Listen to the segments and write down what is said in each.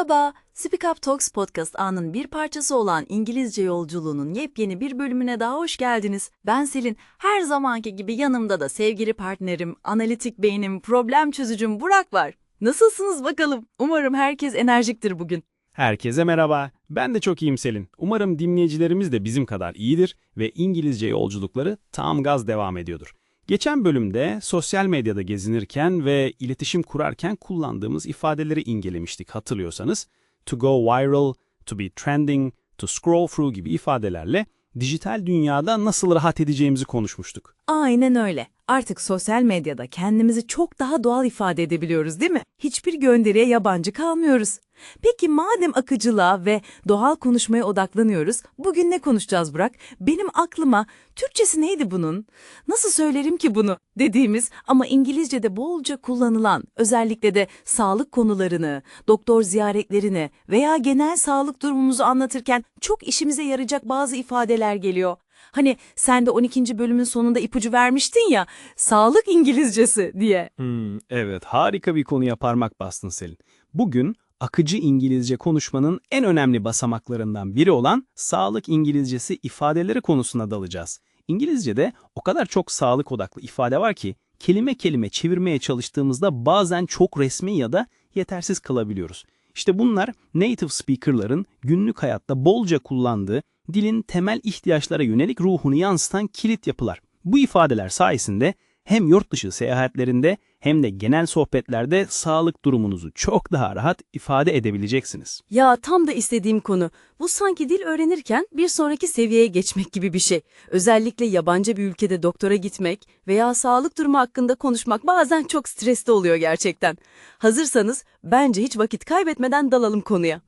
Merhaba, Speak Up Talks Podcast A'nın bir parçası olan İngilizce yolculuğunun yepyeni bir bölümüne daha hoş geldiniz. Ben Selin, her zamanki gibi yanımda da sevgili partnerim, analitik beynim, problem çözücüm Burak var. Nasılsınız bakalım? Umarım herkes enerjiktir bugün. Herkese merhaba. Ben de çok iyiyim Selin. Umarım dinleyicilerimiz de bizim kadar iyidir ve İngilizce yolculukları tam gaz devam ediyordur. Geçen bölümde sosyal medyada gezinirken ve iletişim kurarken kullandığımız ifadeleri incelemiştik hatırlıyorsanız. To go viral, to be trending, to scroll through gibi ifadelerle dijital dünyada nasıl rahat edeceğimizi konuşmuştuk. Aynen öyle. Artık sosyal medyada kendimizi çok daha doğal ifade edebiliyoruz değil mi? Hiçbir gönderiye yabancı kalmıyoruz. Peki madem akıcılığa ve doğal konuşmaya odaklanıyoruz, bugün ne konuşacağız Burak? Benim aklıma Türkçesi neydi bunun? Nasıl söylerim ki bunu? dediğimiz ama İngilizce'de bolca kullanılan, özellikle de sağlık konularını, doktor ziyaretlerini veya genel sağlık durumumuzu anlatırken çok işimize yarayacak bazı ifadeler geliyor. Hani sen de 12. bölümün sonunda ipucu vermiştin ya, sağlık İngilizcesi diye. Hmm, evet, harika bir konuya parmak bastın Selin. Bugün akıcı İngilizce konuşmanın en önemli basamaklarından biri olan sağlık İngilizcesi ifadeleri konusuna dalacağız. İngilizce'de o kadar çok sağlık odaklı ifade var ki kelime kelime çevirmeye çalıştığımızda bazen çok resmi ya da yetersiz kalabiliyoruz. İşte bunlar native speaker'ların günlük hayatta bolca kullandığı dilin temel ihtiyaçlara yönelik ruhunu yansıtan kilit yapılar. Bu ifadeler sayesinde hem yurt dışı seyahatlerinde hem de genel sohbetlerde sağlık durumunuzu çok daha rahat ifade edebileceksiniz. Ya tam da istediğim konu. Bu sanki dil öğrenirken bir sonraki seviyeye geçmek gibi bir şey. Özellikle yabancı bir ülkede doktora gitmek veya sağlık durumu hakkında konuşmak bazen çok stresli oluyor gerçekten. Hazırsanız bence hiç vakit kaybetmeden dalalım konuya.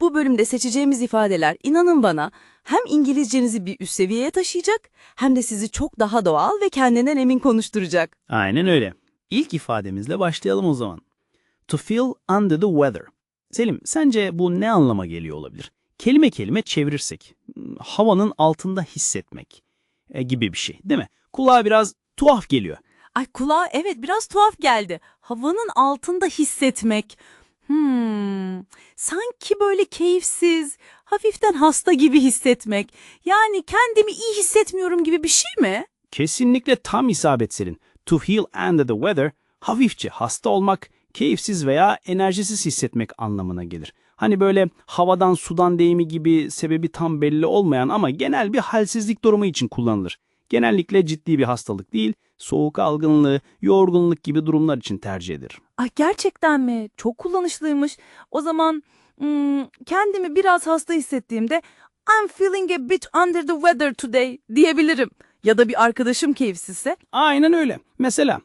Bu bölümde seçeceğimiz ifadeler inanın bana hem İngilizcenizi bir üst seviyeye taşıyacak hem de sizi çok daha doğal ve kendinden emin konuşturacak. Aynen öyle. İlk ifademizle başlayalım o zaman. To feel under the weather. Selim, sence bu ne anlama geliyor olabilir? Kelime kelime çevirirsek, havanın altında hissetmek e, gibi bir şey değil mi? Kulağa biraz tuhaf geliyor. Ay kulağa evet biraz tuhaf geldi. Havanın altında hissetmek. Hmm, sanki böyle keyifsiz, hafiften hasta gibi hissetmek. Yani kendimi iyi hissetmiyorum gibi bir şey mi? Kesinlikle tam isabet Selin. To feel under the weather, hafifçe hasta olmak, keyifsiz veya enerjisiz hissetmek anlamına gelir. Hani böyle havadan sudan deyimi gibi sebebi tam belli olmayan ama genel bir halsizlik durumu için kullanılır. Genellikle ciddi bir hastalık değil, soğuk algınlığı, yorgunluk gibi durumlar için tercih edilir. Ay gerçekten mi? Çok kullanışlıymış. O zaman hmm, kendimi biraz hasta hissettiğimde I'm feeling a bit under the weather today diyebilirim. Ya da bir arkadaşım keyifsizse Aynen öyle. Mesela,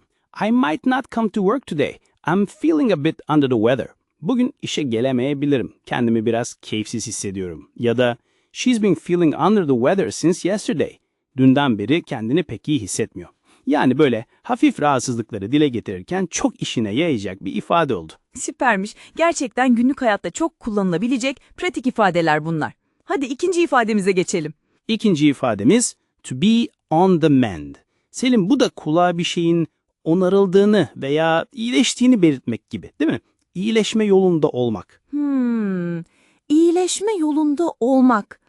I might not come to work today. I'm feeling a bit under the weather. Bugün işe gelemeyebilirim. Kendimi biraz keyifsiz hissediyorum. Ya da, She's been feeling under the weather since yesterday. Dünden beri kendini pek iyi hissetmiyor. Yani böyle hafif rahatsızlıkları dile getirirken çok işine yarayacak bir ifade oldu. süpermiş. Gerçekten günlük hayatta çok kullanılabilecek pratik ifadeler bunlar. Hadi ikinci ifademize geçelim. İkinci ifademiz to be on the mend. Selim bu da kulağa bir şeyin onarıldığını veya iyileştiğini belirtmek gibi değil mi? İyileşme yolunda olmak. Hmm, iyileşme yolunda olmak.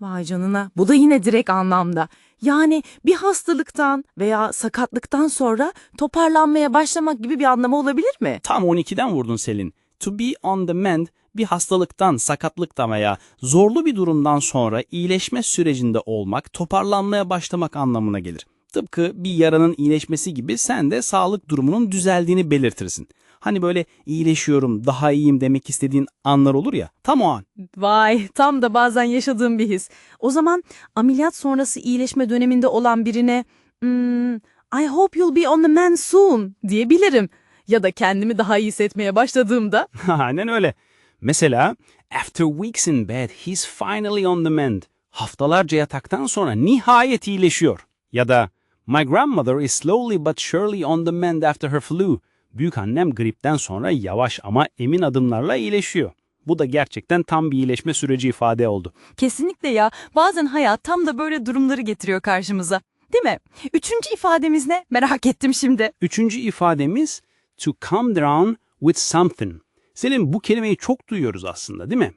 Vay canına, bu da yine direkt anlamda. Yani bir hastalıktan veya sakatlıktan sonra toparlanmaya başlamak gibi bir anlamı olabilir mi? Tam 12'den vurdun Selin. To be on the mend bir hastalıktan, sakatlıktan veya zorlu bir durumdan sonra iyileşme sürecinde olmak, toparlanmaya başlamak anlamına gelir. Tıpkı bir yaranın iyileşmesi gibi sen de sağlık durumunun düzeldiğini belirtirsin. Hani böyle iyileşiyorum, daha iyiyim demek istediğin anlar olur ya, tam o an. Vay, tam da bazen yaşadığım bir his. O zaman ameliyat sonrası iyileşme döneminde olan birine "Hmm, I hope you'll be on the mend soon diyebilirim. Ya da kendimi daha iyi hissetmeye başladığımda Aynen öyle. Mesela, after weeks in bed, he's finally on the mend. Haftalarca yataktan sonra nihayet iyileşiyor. Ya da, my grandmother is slowly but surely on the mend after her flu. Büyük annem gripten sonra yavaş ama emin adımlarla iyileşiyor. Bu da gerçekten tam bir iyileşme süreci ifade oldu. Kesinlikle ya. Bazen hayat tam da böyle durumları getiriyor karşımıza. Değil mi? Üçüncü ifademiz ne? Merak ettim şimdi. Üçüncü ifademiz to come down with something. Selin bu kelimeyi çok duyuyoruz aslında değil mi?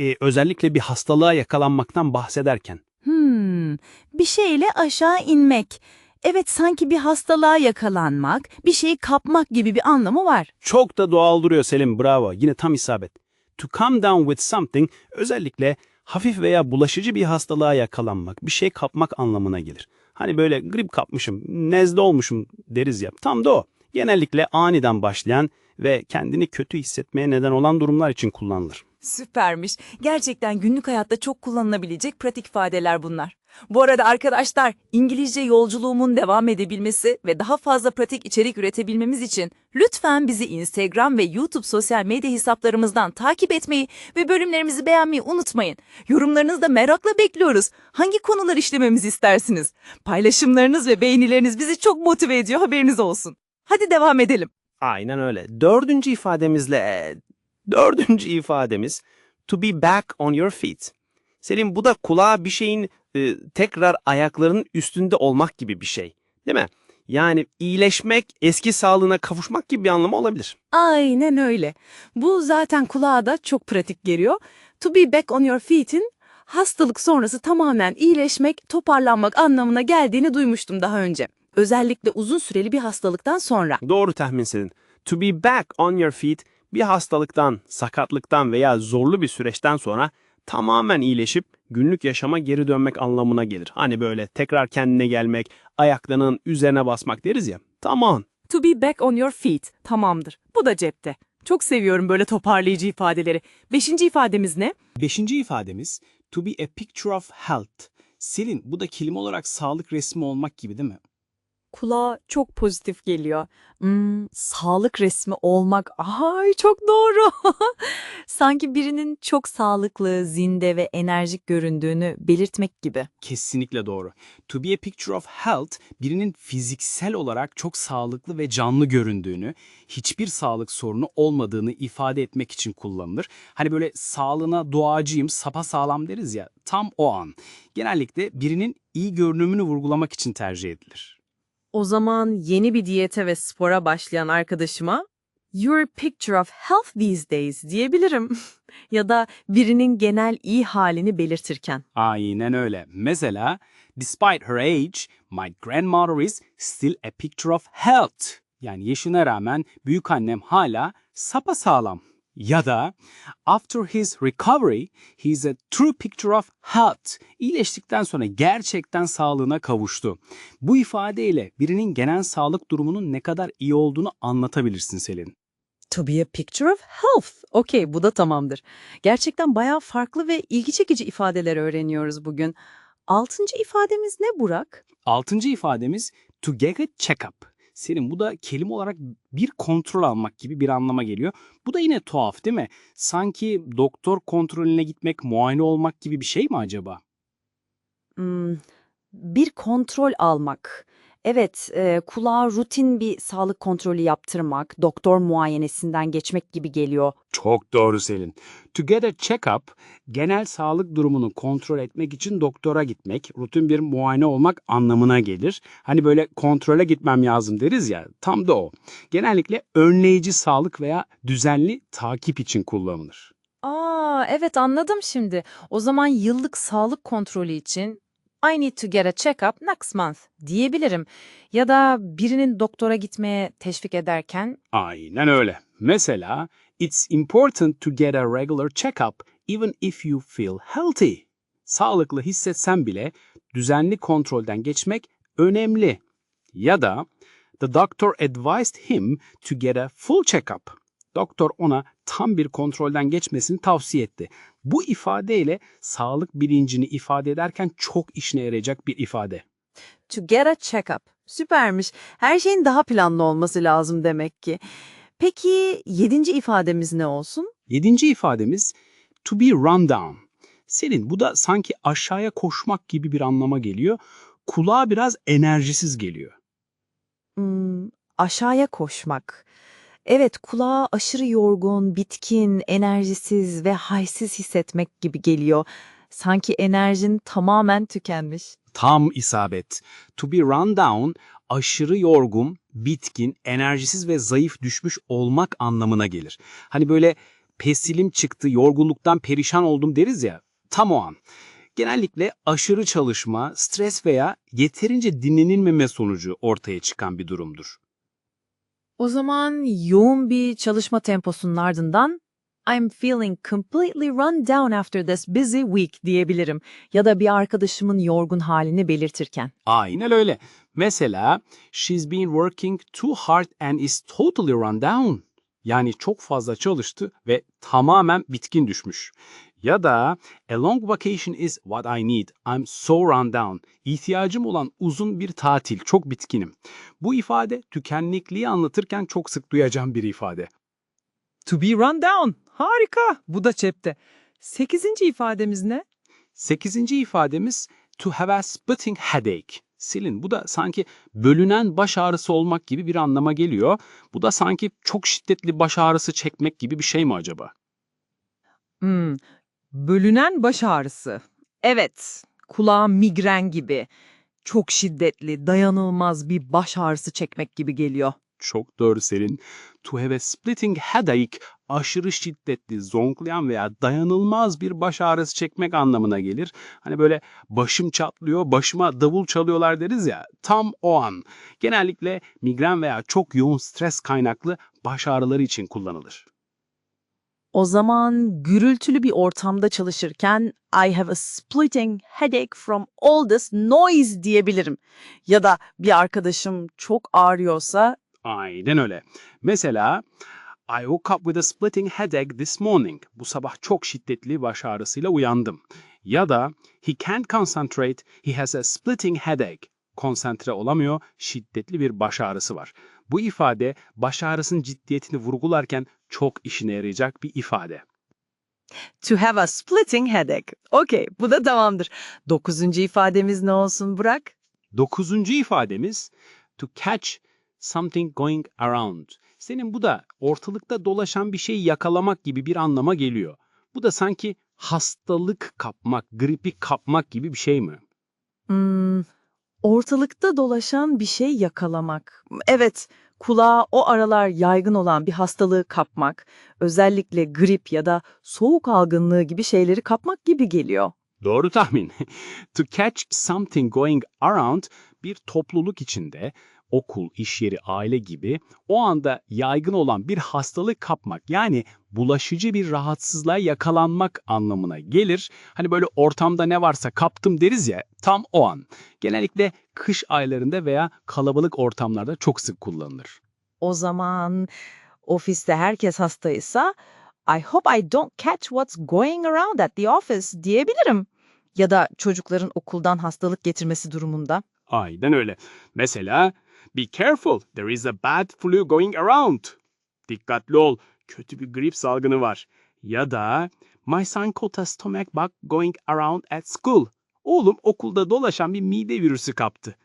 Ee, özellikle bir hastalığa yakalanmaktan bahsederken. Hmm, bir şeyle aşağı inmek. Evet sanki bir hastalığa yakalanmak, bir şeyi kapmak gibi bir anlamı var. Çok da doğal duruyor Selim, bravo. Yine tam isabet. To come down with something özellikle hafif veya bulaşıcı bir hastalığa yakalanmak, bir şey kapmak anlamına gelir. Hani böyle grip kapmışım, nezle olmuşum deriz ya. Tam da o. Genellikle aniden başlayan ve kendini kötü hissetmeye neden olan durumlar için kullanılır. Süpermiş. Gerçekten günlük hayatta çok kullanılabilecek pratik ifadeler bunlar. Bu arada arkadaşlar, İngilizce yolculuğumun devam edebilmesi ve daha fazla pratik içerik üretebilmemiz için lütfen bizi Instagram ve YouTube sosyal medya hesaplarımızdan takip etmeyi ve bölümlerimizi beğenmeyi unutmayın. Yorumlarınızı da merakla bekliyoruz. Hangi konular işlememizi istersiniz? Paylaşımlarınız ve beğenileriniz bizi çok motive ediyor haberiniz olsun. Hadi devam edelim. Aynen öyle. Dördüncü ifademizle, e, dördüncü ifademiz to be back on your feet. Selim bu da kulağa bir şeyin e, tekrar ayaklarının üstünde olmak gibi bir şey. Değil mi? Yani iyileşmek, eski sağlığına kavuşmak gibi bir anlamı olabilir. Aynen öyle. Bu zaten kulağa da çok pratik geliyor. To be back on your feet'in hastalık sonrası tamamen iyileşmek, toparlanmak anlamına geldiğini duymuştum daha önce. Özellikle uzun süreli bir hastalıktan sonra. Doğru tahmin Selin. To be back on your feet bir hastalıktan, sakatlıktan veya zorlu bir süreçten sonra tamamen iyileşip günlük yaşama geri dönmek anlamına gelir. Hani böyle tekrar kendine gelmek, ayaklarının üzerine basmak deriz ya. Tamam. To be back on your feet. Tamamdır. Bu da cepte. Çok seviyorum böyle toparlayıcı ifadeleri. Beşinci ifademiz ne? Beşinci ifademiz to be a picture of health. Selin bu da kelime olarak sağlık resmi olmak gibi değil mi? Kulağa çok pozitif geliyor. Hmm, sağlık resmi olmak. Ay çok doğru. Sanki birinin çok sağlıklı, zinde ve enerjik göründüğünü belirtmek gibi. Kesinlikle doğru. To be a picture of health, birinin fiziksel olarak çok sağlıklı ve canlı göründüğünü, hiçbir sağlık sorunu olmadığını ifade etmek için kullanılır. Hani böyle sağlığına duacıyım, sapasağlam deriz ya, tam o an. Genellikle birinin iyi görünümünü vurgulamak için tercih edilir. O zaman yeni bir diyete ve spora başlayan arkadaşıma You're a picture of health these days diyebilirim. ya da birinin genel iyi halini belirtirken. Aynen öyle. Mesela, despite her age, my grandmother is still a picture of health. Yani yaşına rağmen büyük annem hala sapasağlam. Ya da after his recovery, he's a true picture of health. İyileştikten sonra gerçekten sağlığına kavuştu. Bu ifadeyle birinin genel sağlık durumunun ne kadar iyi olduğunu anlatabilirsin Selin. To be a picture of health. Okey, bu da tamamdır. Gerçekten bayağı farklı ve ilgi çekici ifadeler öğreniyoruz bugün. Altıncı ifademiz ne Burak? Altıncı ifademiz to get a check-up. Senin bu da kelime olarak bir kontrol almak gibi bir anlama geliyor. Bu da yine tuhaf değil mi? Sanki doktor kontrolüne gitmek, muayene olmak gibi bir şey mi acaba? Hmm, bir kontrol almak. Evet, e, kulağa rutin bir sağlık kontrolü yaptırmak, doktor muayenesinden geçmek gibi geliyor. Çok doğru Selin. To get a check-up, genel sağlık durumunu kontrol etmek için doktora gitmek, rutin bir muayene olmak anlamına gelir. Hani böyle kontrole gitmem lazım deriz ya, tam da o. Genellikle önleyici sağlık veya düzenli takip için kullanılır. Aa, evet anladım şimdi. O zaman yıllık sağlık kontrolü için I need to get a check-up next month diyebilirim. Ya da birinin doktora gitmeye teşvik ederken Aynen öyle. Mesela, it's important to get a regular check-up even if you feel healthy. Sağlıklı hissetsen bile düzenli kontrolden geçmek önemli. Ya da, the doctor advised him to get a full check-up. Doktor ona tam bir kontrolden geçmesini tavsiye etti. Bu ifadeyle sağlık bilincini ifade ederken çok işine yarayacak bir ifade. to get a check-up. Süpermiş. Her şeyin daha planlı olması lazım demek ki. Peki yedinci ifademiz ne olsun? Yedinci ifademiz to be run down. Selin bu da sanki aşağıya koşmak gibi bir anlama geliyor. Kulağa biraz enerjisiz geliyor. Hmm, aşağıya koşmak. Evet, kulağa aşırı yorgun, bitkin, enerjisiz ve halsiz hissetmek gibi geliyor. Sanki enerjin tamamen tükenmiş. Tam isabet. To be run down aşırı yorgun, bitkin, enerjisiz ve zayıf düşmüş olmak anlamına gelir. Hani böyle pesilim çıktı, yorgunluktan perişan oldum deriz ya, tam o an. Genellikle aşırı çalışma, stres veya yeterince dinlenilmeme sonucu ortaya çıkan bir durumdur. O zaman yoğun bir çalışma temposunun ardından I'm feeling completely run down after this busy week diyebilirim. Ya da bir arkadaşımın yorgun halini belirtirken. Aynen öyle. Mesela, she's been working too hard and is totally run down. Yani çok fazla çalıştı ve tamamen bitkin düşmüş. Ya da, a long vacation is what I need. I'm so run down. İhtiyacım olan uzun bir tatil, çok bitkinim. Bu ifade tükenlikliği anlatırken çok sık duyacağım bir ifade. To be run down. Harika. Bu da cepte. Sekizinci ifademiz ne? Sekizinci ifademiz to have a splitting headache. Silin bu da sanki bölünen baş ağrısı olmak gibi bir anlama geliyor. Bu da sanki çok şiddetli baş ağrısı çekmek gibi bir şey mi acaba? Hmm, bölünen baş ağrısı. Evet, kulağa migren gibi. Çok şiddetli, dayanılmaz bir baş ağrısı çekmek gibi geliyor. Çok doğru Selin. To have a splitting headache aşırı şiddetli, zonklayan veya dayanılmaz bir baş ağrısı çekmek anlamına gelir. Hani böyle başım çatlıyor, başıma davul çalıyorlar deriz ya, tam o an. Genellikle migren veya çok yoğun stres kaynaklı baş ağrıları için kullanılır. O zaman gürültülü bir ortamda çalışırken I have a splitting headache from all this noise diyebilirim. Ya da bir arkadaşım çok ağrıyorsa Aynen öyle. Mesela I woke up with a splitting headache this morning. Bu sabah çok şiddetli baş ağrısıyla uyandım. Ya da he can't concentrate, he has a splitting headache. Konsantre olamıyor, şiddetli bir baş ağrısı var. Bu ifade baş ağrısının ciddiyetini vurgularken çok işine yarayacak bir ifade. to have a splitting headache. Okey, bu da tamamdır. Dokuzuncu ifademiz ne olsun Burak? Dokuzuncu ifademiz to catch something going around. Senin bu da ortalıkta dolaşan bir şeyi yakalamak gibi bir anlama geliyor. Bu da sanki hastalık kapmak, gripi kapmak gibi bir şey mi? Hmm, ortalıkta dolaşan bir şey yakalamak. Evet, kulağa o aralar yaygın olan bir hastalığı kapmak, özellikle grip ya da soğuk algınlığı gibi şeyleri kapmak gibi geliyor. Doğru tahmin. to catch something going around bir topluluk içinde okul, iş yeri, aile gibi o anda yaygın olan bir hastalık kapmak yani bulaşıcı bir rahatsızlığa yakalanmak anlamına gelir. Hani böyle ortamda ne varsa kaptım deriz ya tam o an. Genellikle kış aylarında veya kalabalık ortamlarda çok sık kullanılır. O zaman ofiste herkes hastaysa I hope I don't catch what's going around at the office diyebilirim. Ya da çocukların okuldan hastalık getirmesi durumunda. Aynen öyle. Mesela be careful there is a bad flu going around. Dikkatli ol kötü bir grip salgını var. Ya da my son caught a stomach bug going around at school. Oğlum okulda dolaşan bir mide virüsü kaptı.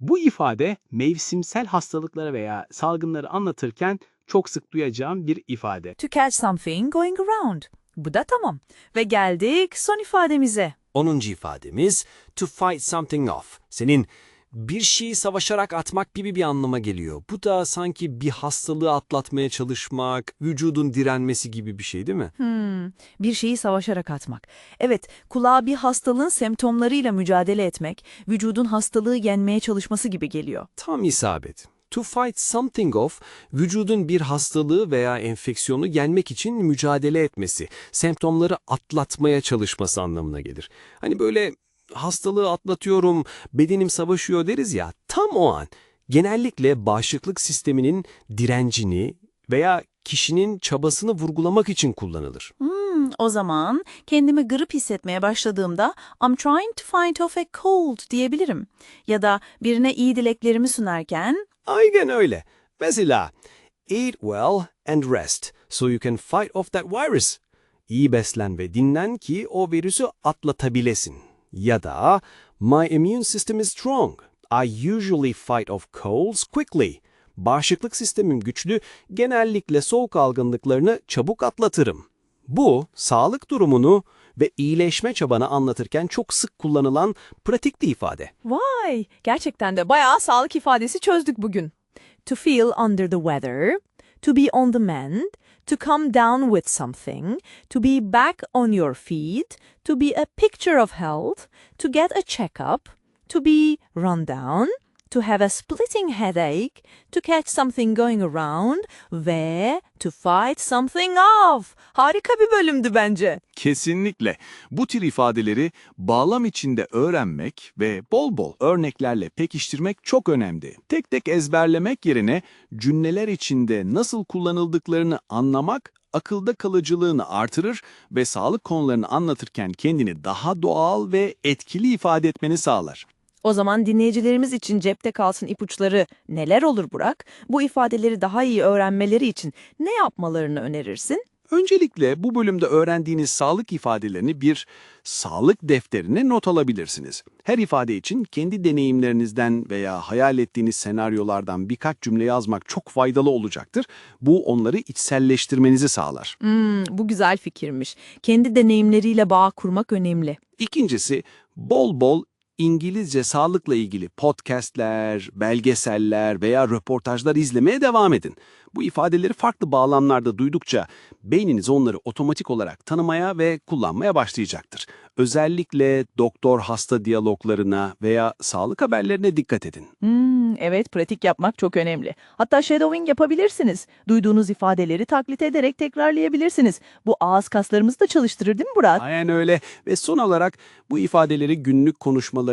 Bu ifade mevsimsel hastalıkları veya salgınları anlatırken çok sık duyacağım bir ifade. To catch something going around. Bu da tamam. Ve geldik son ifademize. 10. ifademiz to fight something off. Senin bir şeyi savaşarak atmak gibi bir anlama geliyor. Bu da sanki bir hastalığı atlatmaya çalışmak, vücudun direnmesi gibi bir şey değil mi? Hmm, bir şeyi savaşarak atmak. Evet, kulağa bir hastalığın semptomlarıyla mücadele etmek, vücudun hastalığı yenmeye çalışması gibi geliyor. Tam isabet. To fight something off, vücudun bir hastalığı veya enfeksiyonu yenmek için mücadele etmesi, semptomları atlatmaya çalışması anlamına gelir. Hani böyle hastalığı atlatıyorum, bedenim savaşıyor deriz ya, tam o an genellikle bağışıklık sisteminin direncini veya kişinin çabasını vurgulamak için kullanılır. Hmm, o zaman kendimi grip hissetmeye başladığımda I'm trying to fight off a cold diyebilirim. Ya da birine iyi dileklerimi sunarken Aynen öyle. Mesela, eat well and rest so you can fight off that virus. İyi beslen ve dinlen ki o virüsü atlatabilesin. Ya da, my immune system is strong. I usually fight off colds quickly. Bağışıklık sistemim güçlü, genellikle soğuk algınlıklarını çabuk atlatırım. Bu, sağlık durumunu ve iyileşme çabanı anlatırken çok sık kullanılan pratik bir ifade. Vay, gerçekten de bayağı sağlık ifadesi çözdük bugün. To feel under the weather, to be on the mend, to come down with something, to be back on your feet, to be a picture of health, to get a checkup, to be run down, to have a splitting headache, to catch something going around ve to fight something off. Harika bir bölümdü bence. Kesinlikle. Bu tür ifadeleri bağlam içinde öğrenmek ve bol bol örneklerle pekiştirmek çok önemli. Tek tek ezberlemek yerine cümleler içinde nasıl kullanıldıklarını anlamak akılda kalıcılığını artırır ve sağlık konularını anlatırken kendini daha doğal ve etkili ifade etmeni sağlar. O zaman dinleyicilerimiz için cepte kalsın ipuçları neler olur Burak? Bu ifadeleri daha iyi öğrenmeleri için ne yapmalarını önerirsin? Öncelikle bu bölümde öğrendiğiniz sağlık ifadelerini bir sağlık defterine not alabilirsiniz. Her ifade için kendi deneyimlerinizden veya hayal ettiğiniz senaryolardan birkaç cümle yazmak çok faydalı olacaktır. Bu onları içselleştirmenizi sağlar. Hmm, bu güzel fikirmiş. Kendi deneyimleriyle bağ kurmak önemli. İkincisi bol bol İngilizce sağlıkla ilgili podcastler, belgeseller veya röportajlar izlemeye devam edin. Bu ifadeleri farklı bağlamlarda duydukça beyniniz onları otomatik olarak tanımaya ve kullanmaya başlayacaktır. Özellikle doktor-hasta diyaloglarına veya sağlık haberlerine dikkat edin. Hmm, evet, pratik yapmak çok önemli. Hatta shadowing yapabilirsiniz. Duyduğunuz ifadeleri taklit ederek tekrarlayabilirsiniz. Bu ağız kaslarımızı da çalıştırır değil mi Burak? Aynen öyle. Ve son olarak bu ifadeleri günlük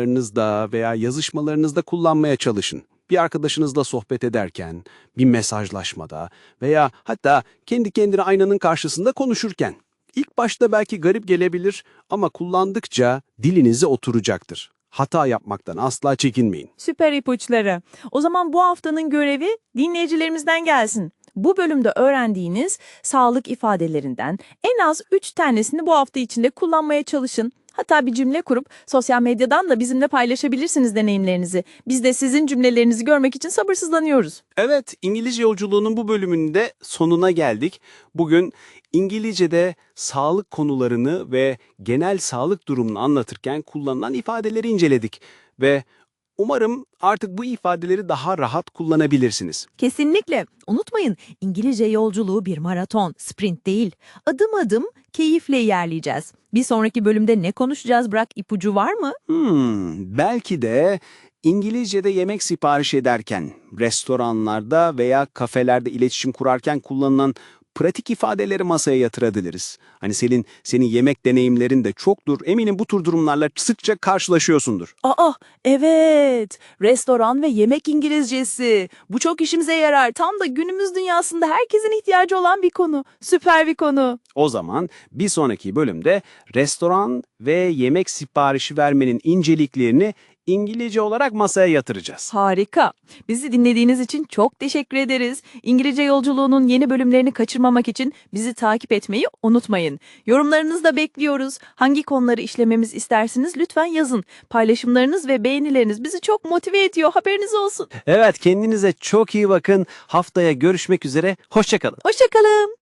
konuşmalarınızda veya yazışmalarınızda kullanmaya çalışın. Bir arkadaşınızla sohbet ederken, bir mesajlaşmada veya hatta kendi kendine aynanın karşısında konuşurken. İlk başta belki garip gelebilir ama kullandıkça dilinize oturacaktır. Hata yapmaktan asla çekinmeyin. Süper ipuçları. O zaman bu haftanın görevi dinleyicilerimizden gelsin. Bu bölümde öğrendiğiniz sağlık ifadelerinden en az 3 tanesini bu hafta içinde kullanmaya çalışın. Hatta bir cümle kurup sosyal medyadan da bizimle paylaşabilirsiniz deneyimlerinizi. Biz de sizin cümlelerinizi görmek için sabırsızlanıyoruz. Evet, İngilizce yolculuğunun bu bölümünde sonuna geldik. Bugün İngilizce'de sağlık konularını ve genel sağlık durumunu anlatırken kullanılan ifadeleri inceledik. Ve umarım artık bu ifadeleri daha rahat kullanabilirsiniz. Kesinlikle. Unutmayın İngilizce yolculuğu bir maraton, sprint değil. Adım adım keyifle ilerleyeceğiz. Bir sonraki bölümde ne konuşacağız Bırak ipucu var mı? Hmm, belki de İngilizce'de yemek sipariş ederken, restoranlarda veya kafelerde iletişim kurarken kullanılan pratik ifadeleri masaya yatırabiliriz. Hani senin senin yemek deneyimlerin de çoktur. Eminim bu tür durumlarla sıkça karşılaşıyorsundur. Aa, evet. Restoran ve yemek İngilizcesi. Bu çok işimize yarar. Tam da günümüz dünyasında herkesin ihtiyacı olan bir konu. Süper bir konu. O zaman bir sonraki bölümde restoran ve yemek siparişi vermenin inceliklerini İngilizce olarak masaya yatıracağız. Harika. Bizi dinlediğiniz için çok teşekkür ederiz. İngilizce yolculuğunun yeni bölümlerini kaçırmamak için bizi takip etmeyi unutmayın. Yorumlarınızı da bekliyoruz. Hangi konuları işlememiz istersiniz lütfen yazın. Paylaşımlarınız ve beğenileriniz bizi çok motive ediyor. Haberiniz olsun. Evet kendinize çok iyi bakın. Haftaya görüşmek üzere. Hoşçakalın. Hoşçakalın.